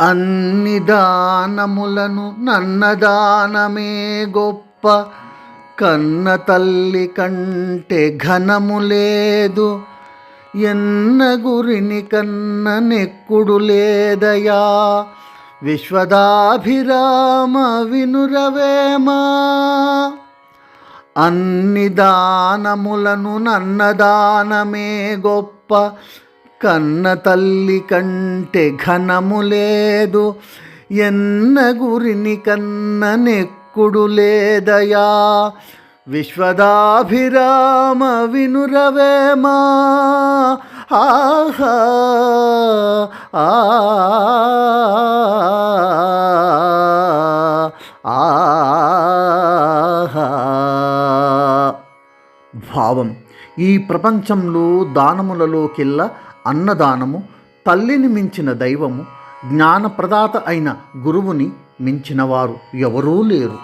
అన్ని దానములను నన్నదానమే గొప్ప. కన్న తల్లి కంటే ఘనము లేదు. ఎన్న గురిని కన్న నెక్కుడు లేదయా. విశ్వదాభిరామ వినురవేమా. అన్ని దానములను నన్నదానమే గొప్ప. కన్న తల్లి కంటే ఘనము లేదు. ఎన్న గురిని కన్న నెక్కుడు లేదయా. విశ్వదాభిరామ వినురవేమా. ఆహా ఆ ఆహా. భావం. ఈ ప్రపంచంలో దానములలోకెల్లా అన్నదానము తల్లిని మించిన దైవము జ్ఞానప్రదాత అయిన గురువుని మించినవారు ఎవరూ లేరు.